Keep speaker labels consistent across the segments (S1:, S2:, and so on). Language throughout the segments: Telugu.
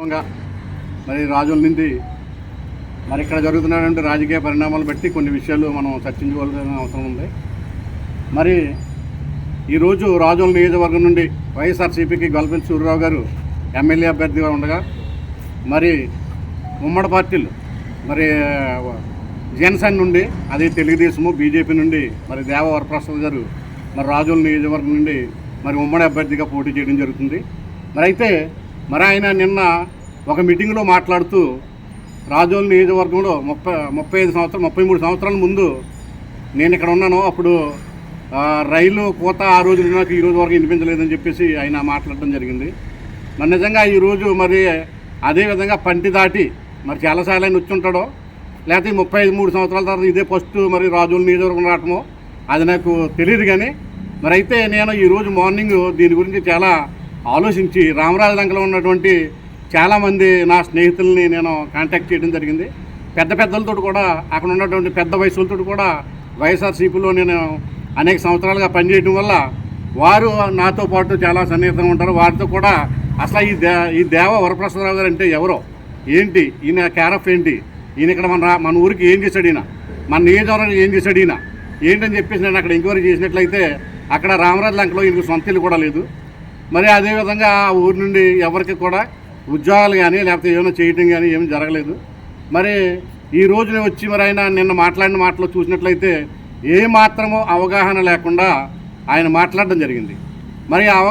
S1: మరి రాజుల నుండి మరి ఇక్కడ జరుగుతున్నటువంటి రాజకీయ పరిణామాలు బట్టి కొన్ని విషయాలు మనం చర్చించుకోవాల్సిన అవసరం ఉంది. మరి ఈరోజు రాజుల నియోజకవర్గం నుండి వైఎస్ఆర్సీపీకి గల్పల్ సూర్యరావు గారు ఎమ్మెల్యే అభ్యర్థిగా ఉండగా మరి ఉమ్మడి పార్టీలు మరి జనసేన నుండి అది తెలుగుదేశము బీజేపీ నుండి మరి దేవ వరప్రసాద్ గారు మరి రాజుల నియోజకవర్గం నుండి మరి ఉమ్మడి అభ్యర్థిగా పోటీ చేయడం జరుగుతుంది. మరి అయితే మరి ఆయన నిన్న ఒక మీటింగ్లో మాట్లాడుతూ రాజోల్ నియోజకవర్గంలో ముప్పై ముప్పై ఐదు సంవత్సరాలు ముప్పై మూడు సంవత్సరాల ముందు నేను ఇక్కడ ఉన్నాను. అప్పుడు రైలు కోత ఆ రోజు నాకు ఈ రోజు వరకు వినిపించలేదని చెప్పేసి ఆయన మాట్లాడడం జరిగింది. మరి నిజంగా ఈరోజు మరి అదే విధంగా పంటి దాటి మరి చాలాసార్లు ఆయన వచ్చి ఉంటాడో లేకపోతే ముప్పై ఐదు మూడు సంవత్సరాల తర్వాత ఇదే ఫస్ట్ మరి రాజుల నియోజకవర్గం రావటమో అది నాకు తెలియదు కానీ మరి అయితే నేను ఈరోజు మార్నింగ్ దీని గురించి చాలా ఆలోచించి రామరాజ లంకలో ఉన్నటువంటి చాలామంది నా స్నేహితుల్ని నేను కాంటాక్ట్ చేయడం జరిగింది. పెద్ద పెద్దలతో కూడా అక్కడ ఉన్నటువంటి పెద్ద వయసులతో కూడా వైఎస్ఆర్సీపీలో నేను అనేక సంవత్సరాలుగా పనిచేయడం వల్ల వారు నాతో పాటు చాలా సన్నిహితంగా ఉంటారు. వారితో కూడా అసలు ఈ దే ఈ దేవ వరప్రసాదరావు గారు అంటే ఎవరో? ఏంటి? ఈయన క్యారఫ్ ఏంటి? ఈయన ఇక్కడ మన రా- మన ఊరికి ఏం చేశాడు ఈయన? మన నియోజకవర్గం ఏం చేశాడు ఈయన? ఏంటని చెప్పేసి నేను అక్కడ ఎంక్వైరీ చేసినట్లయితే అక్కడ రామరాజు లంకలో ఈయనకు సొంత ఇల్లు కూడా లేదు. మరి అదేవిధంగా ఆ ఊరి నుండి ఎవరికి కూడా ఉద్యోగాలు కానీ లేకపోతే ఏమైనా చేయటం కానీ ఏమీ జరగలేదు. మరి ఈ రోజున వచ్చి మరి ఆయన నిన్న మాట్లాడిన మాటలో చూసినట్లయితే ఏ మాత్రమో అవగాహన లేకుండా ఆయన మాట్లాడడం జరిగింది. మరి అవ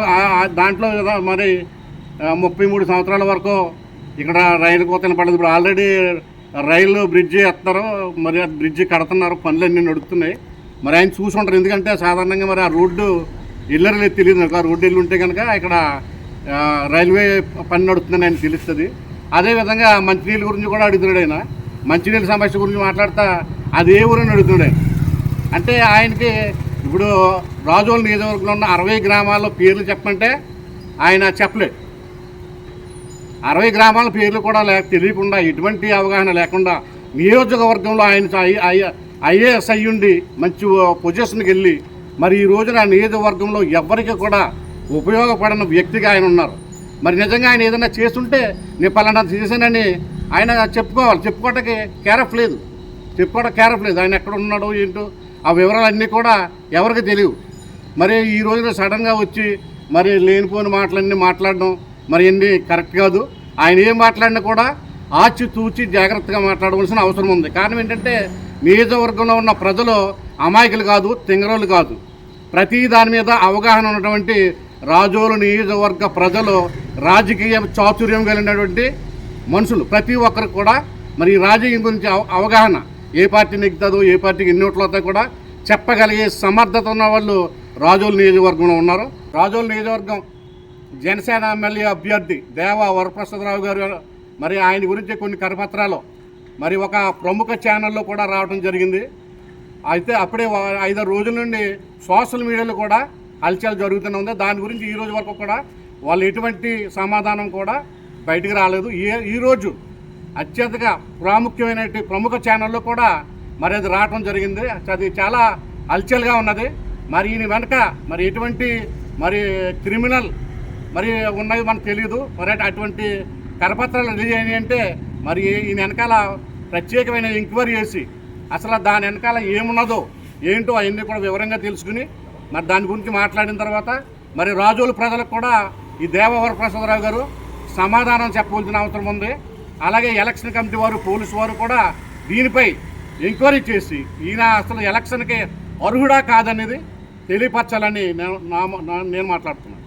S1: దాంట్లో మరి ముప్పై మూడు సంవత్సరాల వరకు ఇక్కడ రైలు కోతన పడదు. ఇప్పుడు ఆల్రెడీ రైలు బ్రిడ్జి ఎత్తారు. మరి బ్రిడ్జి కడుతున్నారు. పనులన్నీ నడుస్తున్నాయి మరి ఆయన చూసి ఉంటారు ఎందుకంటే సాధారణంగా మరి ఆ రోడ్డు ఇల్లరు లేదు తెలియదు నాకు ఆ రోడ్డు వెళ్ళి ఉంటే కనుక ఇక్కడ రైల్వే పని నడుస్తుందని ఆయన తెలుస్తుంది. అదేవిధంగా మంచినీళ్ళ గురించి కూడా అడుగుతున్నాడు ఆయన. మంచినీళ్ళ సమస్య గురించి మాట్లాడతా అది ఏ ఊరని అడుగుతున్నాడు ఆయన. అంటే ఆయనకి ఇప్పుడు రాజోల నియోజకవర్గంలో ఉన్న అరవై గ్రామాల్లో పేర్లు చెప్పమంటే ఆయన చెప్పలేదు అరవై గ్రామాల పేర్లు కూడా లేక తెలియకుండా ఎటువంటి అవగాహన లేకుండా నియోజకవర్గంలో ఆయన ఐఏఎస్ అయ్యుండి మంచి పొజిషన్కి వెళ్ళి మరి ఈ రోజున నియోజకవర్గంలో ఎవరికి కూడా ఉపయోగపడిన వ్యక్తిగా ఆయన ఉన్నారు. మరి నిజంగా ఆయన ఏదైనా చేస్తుంటే నేను పలానా చేశానని ఆయన చెప్పుకోవాలి. చెప్పుకోవటానికి కేరఫ్ లేదు. చెప్పుకోవడం కేరఫ్ లేదు. ఆయన ఎక్కడ ఉన్నాడో ఏంటో ఆ వివరాలన్నీ కూడా ఎవరికి తెలియవు. మరి ఈ రోజున సడన్గా వచ్చి మరి లేనిపోని మాటలన్నీ మాట్లాడడం మరి ఎన్ని కరెక్ట్ కాదు. ఆయన ఏం మాట్లాడినా కూడా ఆచి తూచి జాగ్రత్తగా మాట్లాడవలసిన అవసరం ఉంది. కారణం ఏంటంటే నియోజకవర్గంలో ఉన్న ప్రజలు అమాయకులు కాదు తింగరోళ్ళు కాదు. ప్రతి దాని మీద అవగాహన ఉన్నటువంటి రాజోలు నియోజకవర్గ ప్రజలు రాజకీయ చాతుర్యం కలిగినటువంటి మనుషులు. ప్రతి ఒక్కరు కూడా మరి రాజకీయం గురించి అవ- అవగాహన. ఏ పార్టీ నెగ్గుతుందో ఏ పార్టీకి ఎన్ని ఓట్లు కూడా చెప్పగలిగే సమర్థత ఉన్న వాళ్ళు రాజోలు నియోజకవర్గంలో ఉన్నారు. రాజోలు నియోజకవర్గం జనసేన ఎమ్మెల్యే అభ్యర్థి దేవ వరప్రసాదరావు గారు మరి ఆయన గురించి కొన్ని కరపత్రాలు. మరి ఒక ప్రముఖ ఛానల్లో కూడా రావడం జరిగింది. అయితే అప్పుడే ఐదారు రోజుల నుండి సోషల్ మీడియాలో కూడా హల్చల్ జరుగుతూనే ఉంది. దాని గురించి ఈ రోజు వరకు కూడా వాళ్ళు ఎటువంటి సమాధానం కూడా బయటికి రాలేదు. ఏ ఈరోజు అత్యధిక ప్రాముఖ్యమైన ప్రముఖ ఛానల్లో కూడా మరి అది రావడం జరిగింది. అది చాలా హల్చల్గా ఉన్నది. మరి ఈయన వెనక మరి ఎటువంటి మరి క్రిమినల్ మరి ఉన్నది మనకు తెలియదు మరి అటువంటి కరపత్రాలు రిలీజ్ అయినాయి అంటే మరి ఈయన వెనకాల ప్రత్యేకమైన ఎంక్వైరీ చేసి అసలు దాని వెనకాల ఏమున్నదో ఏంటో అవన్నీ కూడా వివరంగా తెలుసుకుని మరి దాని గురించి మాట్లాడిన తర్వాత మరి రాజుల ప్రజలకు కూడా ఈ దేవవర ప్రసాదరావు గారు సమాధానం చెప్పవలసిన అవసరం ఉంది. అలాగే ఎలక్షన్ కమిటీ వారు పోలీసు వారు కూడా దీనిపై ఎంక్వైరీ చేసి ఈయన అసలు ఎలక్షన్కి అర్హుడా కాదనేది తెలియపరచాలని నేను నా- నేను మాట్లాడుతున్నాను.